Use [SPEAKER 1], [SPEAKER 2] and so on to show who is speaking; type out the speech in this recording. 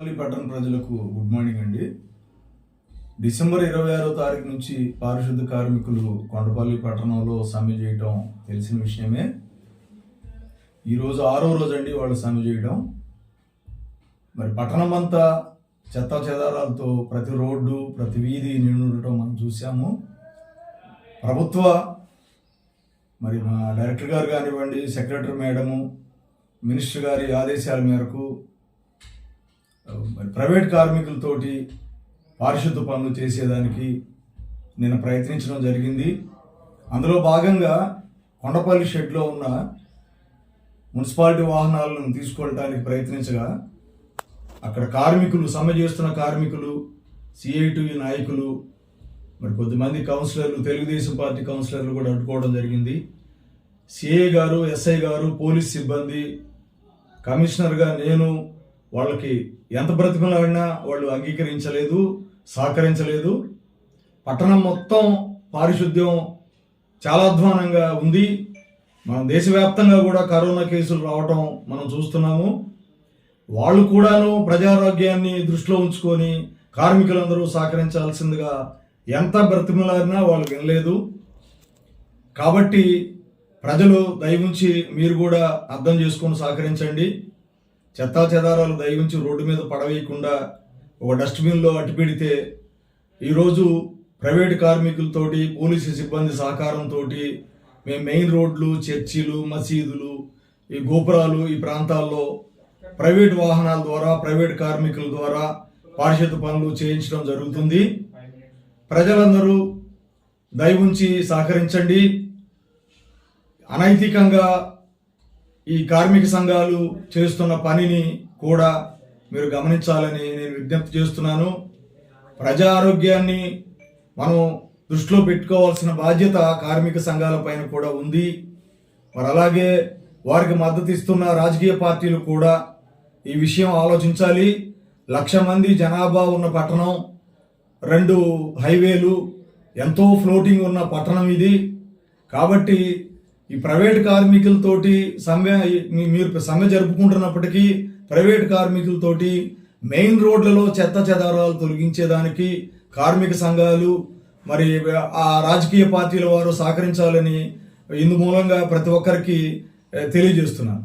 [SPEAKER 1] పట్టణ ప్రజలకు good morning అండి. డిసెంబర్ ఇరవై ఆరో తారీఖు నుంచి పారిశుద్ధ కార్మికులు కొండపల్లి పట్టణంలో సమ్మె చేయటం తెలిసిన విషయమే. ఈరోజు ఆరో రోజు అండి వాళ్ళు సమ్మె చేయడం. మరి పట్టణం అంతా చెత్త చెదారాలతో ప్రతి రోడ్డు ప్రతి వీధి నిండుండటం మనం చూసాము ప్రభుత్వ మరి మా డైరెక్టర్ గారు కానివ్వండి సెక్రటరీ మేడము మినిస్టర్ గారి ఆదేశాల మేరకు మరి ప్రైవేట్ కార్మికులతోటి పారిశుద్ధ పనులు చేసేదానికి నేను ప్రయత్నించడం జరిగింది. అందులో భాగంగా కొండపల్లి షెడ్లో ఉన్న మున్సిపాలిటీ వాహనాలను తీసుకెళ్ళడానికి ప్రయత్నించగా అక్కడ కార్మికులు సమ్మె చేస్తున్న కార్మికులు సిఐటి నాయకులు మరి కొద్దిమంది కౌన్సిలర్లు తెలుగుదేశం పార్టీ కౌన్సిలర్లు కూడా అడ్డుకోవడం జరిగింది. సిఐ గారు ఎస్ఐ గారు పోలీస్ సిబ్బంది కమిషనర్గా నేను వాళ్ళకి ఎంత బ్రతిమలాడినా వాళ్ళు అంగీకరించలేదు సహకరించలేదు. పట్టణం మొత్తం పారిశుద్ధ్యం చాలా అధ్వానంగా ఉంది. మన దేశవ్యాప్తంగా కూడా కరోనా కేసులు రావటం మనం చూస్తున్నాము. వాళ్ళు కూడాను ప్రజారోగ్యాన్ని దృష్టిలో ఉంచుకొని కార్మికులందరూ సహకరించాల్సిందిగా ఎంత బ్రతిమలాడినా వాళ్ళు వినలేదు. కాబట్టి ప్రజలు దయవుంచి మీరు కూడా అర్థం చేసుకొని సహకరించండి. చెత్తా చెదారాలు దయవుంచి రోడ్డు మీద పడవేయకుండా ఒక డస్ట్బిన్లో అట్టి పెడితే ఈరోజు ప్రైవేట్ కార్మికులతోటి పోలీసు సిబ్బంది సహకారంతో మేము మెయిన్ రోడ్లు చర్చిలు మసీదులు ఈ గోపురాలు ఈ ప్రాంతాల్లో ప్రైవేట్ వాహనాల ద్వారా ప్రైవేట్ కార్మికుల ద్వారా పారిశుద్ధ పనులు చేయించడం జరుగుతుంది. ప్రజలందరూ దయవుంచి సహకరించండి. అనైతికంగా ఈ కార్మిక సంఘాలు చేస్తున్న పనిని కూడా మీరు గమనించాలని నేను విజ్ఞప్తి చేస్తున్నాను. ప్రజా ఆరోగ్యాన్ని మనం దృష్టిలో పెట్టుకోవాల్సిన బాధ్యత కార్మిక సంఘాల పైన కూడా ఉంది. మరి అలాగే వారికి మద్దతు ఇస్తున్న రాజకీయ పార్టీలు కూడా ఈ విషయం ఆలోచించాలి. లక్ష మంది జనాభా ఉన్న పట్టణం రెండు హైవేలు ఎంతో ఫ్లోటింగ్ ఉన్న పట్టణం ఇది. కాబట్టి ఈ ప్రైవేట్ కార్మికులతోటి సమ్మె మీరు సమ్మె జరుపుకుంటున్నప్పటికీ ప్రైవేట్ కార్మికులతోటి మెయిన్ రోడ్లలో చెత్త చెదారాలు తొలగించేదానికి కార్మిక సంఘాలు మరి ఆ రాజకీయ పార్టీల వారు సహకరించాలని ఇందు మూలంగా ప్రతి ఒక్కరికి తెలియజేస్తున్నాను.